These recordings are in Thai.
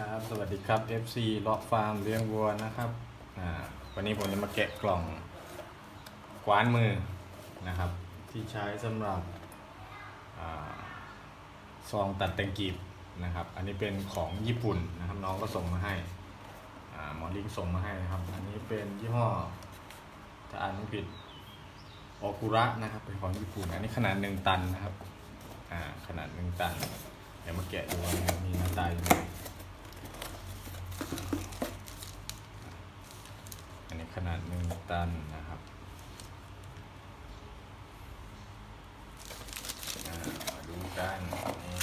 ครับ สวัสดีครับ FC เลาะฟาร์มเลี้ยงวัวนะครับวันนี้ผมจะมาแกะกล่องกวานมือนะครับ ที่ใช้สำหรับอซองตัดแตงกีบนะครับ อันนี้เป็นของญี่ปุ่นนะครับน้องก็ส่งมาให้หมอลิงส่งมาให้นะครับ อันนี้เป็นยี่ห้อจะอ่านไม่ผิดโอกุระนะครับเป็นของญี่ปุ่น อันนี้ขนาดหนึ่งตันนะครับขนาดหนึ่งตัน เดี๋ยวมาแกะดูว่ามีหน้าตายังไง อันนี้ ขนาดหนึ่งตันนะครับมาดูกันนี่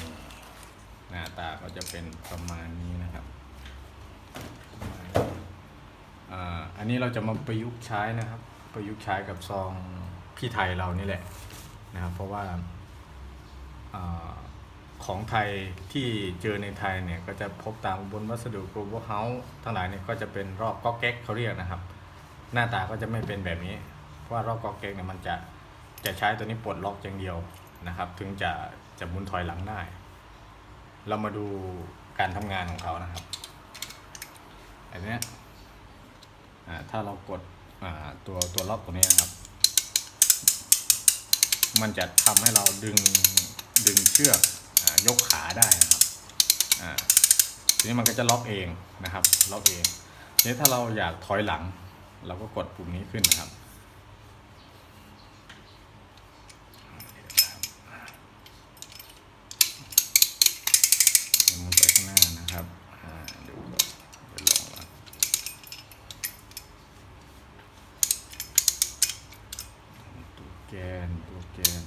หน้าตาก็จะเป็นประมาณนี้นะครับอ่าอันนี้เราจะมาประยุกต์ใช้นะครับ ประยุกต์ใช้กับซองพี่ไทยเรานี่แหละนะครับ เพราะว่าอาของไทยที่เจอในไทยเนี่ย ก็จะพบตามบนวัสดุ global house ทั้งหลายเนี่ยก็จะเป็นรอบก๊อกแก๊กเขาเรียกนะครับ หน้าตาก็จะไม่เป็นแบบนี้ เพราะว่ารอบก๊อกแก๊กเนี่ยมันจะจะใช้ตัวนี้ปลดล็อกอย่างเดียวนะครับ ถึงจะจะมุนถอยหลังได้ เรามาดูการทำงานของเขานะครับอันนี้ถ้าเรากดตัวตัวล็อกตัวนี้นะครับ มันจะทำให้เราดึงดึงเชือกอยกขาได้นะครับทีนี้มันก็จะล็อกเองนะครับ ล็อกเองทีนี้ถ้าเราอยากถอยหลัง เราก็กดปุ่มนี้ขึ้นนะครับมันไปข้างหน้านะครับเดี๋ยวก่อนเดี๋ยวลองก่อนตัวแกนตัวแกน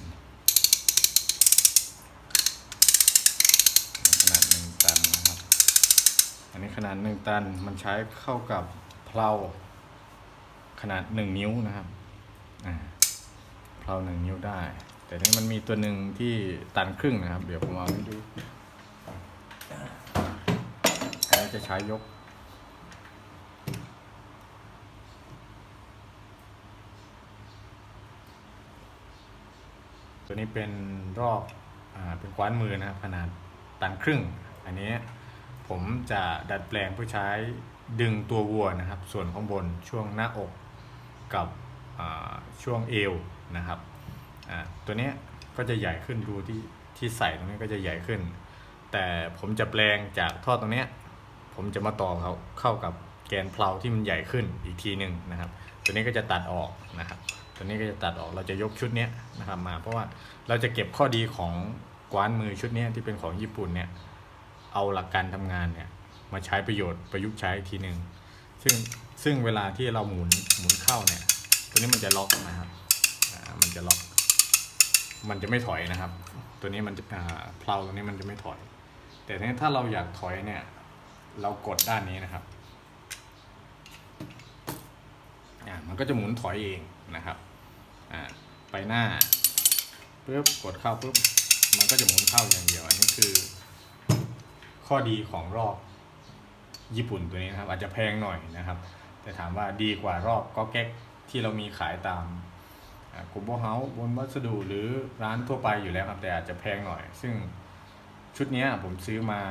ขนาดหนึ่งตันนะครับ อันนี้ขนาดหนึ่งตันมันใช้เข้ากับเพลา ขนาดหนึ่งนิ้วนะครับอ่าเพลาหนึ่งนิ้วได้ แต่นี่มันมีตัวหนึ่งที่ตันครึ่งนะครับ เดี๋ยวผมเอาให้ดูอันนี้จะใช้ยกตัวนี้เป็นรอบอ่าเป็นคว้านมือนะครับขนาดตันครึ่ง อันนี้ผมจะดัดแปลงเพื่อใช้ดึงตัววัวนะครับ ส่วนข้างบนช่วงหน้าอก กับช่วงเอวนะครับตัวนี้ก็จะใหญ่ขึ้นรูที่ที่ใส่ตรงนี้ก็จะใหญ่ขึ้น แต่ผมจะแปลงจากท่อตรงนี้ผมจะมาต่อเขาเข้ากับแกนเพลาที่มันใหญ่ขึ้นอีกทีหนึ่งนะครับ ตัวนี้ก็จะตัดออกนะครับ ตัวนี้ก็จะตัดออกเราจะยกชุดนี้นะครับมาเพราะว่าเราจะเก็บข้อดีของกวานมือชุดนี้ที่เป็นของญี่ปุ่นเนี่ยเอาหลักการทำงานเนี่ยมาใช้ประโยชน์ประยุกต์ใช้อีกทีหนึ่ง ซึ่งซึ่งเวลาที่เราหมุนหมุนเข้าเนี่ย ตัวนี้มันจะล็อกนะครับมันจะล็อก มันจะไม่ถอยนะครับ ตัวนี้มันจะเพลาตัวนี้มันจะไม่ถอย แต่ถ้าเราอยากถอยเนี่ย เรากดด้านนี้นะครับอ่ามันก็จะหมุนถอยเองนะครับอ่าไปหน้าปุ๊บกดเข้าปุ๊บมันก็จะหมุนเข้าอย่างเดียว อันนี้คือ ข้อดีของรอบ ญี่ปุ่นตัวนี้นะครับอาจจะแพงหน่อยนะครับ แต่ถามว่าดีกว่ารอบก็แก๊กที่เรามีขายตามกลุ่มเฮาส์บนวัสดุหรือร้านทั่วไปอยู่แล้วครับ แต่อาจจะแพงหน่อย ซึ่งชุดนี้ผมซื้อมา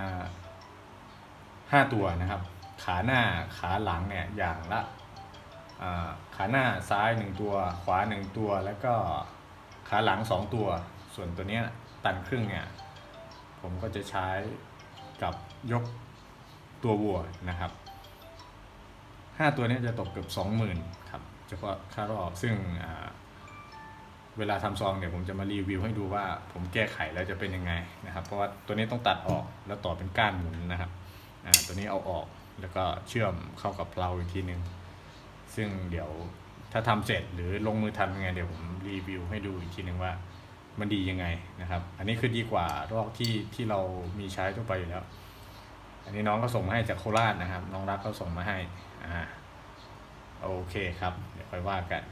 5 ตัวนะครับ ขาหน้าขาหลังเนี่ยอย่างละขาหน้าซ้าย 1 ตัว ขวา 1 ตัว แล้วก็ขาหลัง 2 ตัว ส่วนตัวนี้ตันครึ่งเนี่ย ผมก็จะใช้กับยก ตัววัวนะครับห้าตัวนี้จะตกเกือบสองหมื่นครับเฉพาะค่ารอบซึ่งเวลาทำซองเดี๋ยวผมจะมารีวิวให้ดูว่าผมแก้ไขแล้วจะเป็นยังไงนะครับ เพราะว่าตัวนี้ต้องตัดออกแล้วต่อเป็นก้านหมุนนะครับตัวนี้เอาออกแล้วก็เชื่อมเข้ากับเพลาอีกทีหนึ่งซึ่งเดี๋ยวถ้าทำเสร็จหรือลงมือทำยังไงเดี๋ยวผมรีวิวให้ดูอีกทีหนึ่งว่ามันดียังไงนะครับ อันนี้คือดีกว่ารอกที่ที่เรามีใช้ทั่วไปอยู่แล้ว อันนี้น้องก็ส่งมาให้จากโคราชนะครับ น้องรักก็ส่งมาให้อ่าโอเคครับ เดี๋ยวค่อยว่ากัน